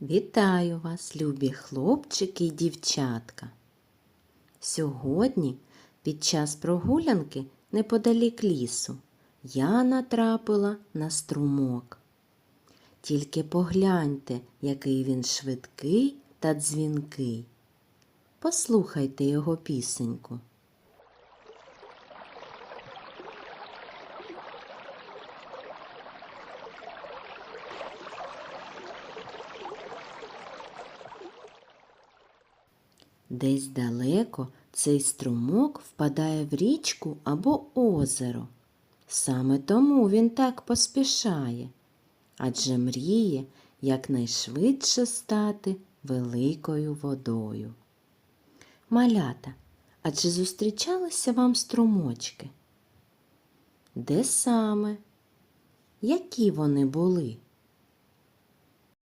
Вітаю вас, любі хлопчики й дівчатка. Сьогодні, під час прогулянки неподалік лісу, я натрапила на струмок. Тільки погляньте, який він швидкий та дзвінкий. Послухайте його пісеньку. Десь далеко цей струмок впадає в річку або озеро. Саме тому він так поспішає, адже мріє якнайшвидше стати великою водою. Малята, а чи зустрічалися вам струмочки? Де саме? Які вони були?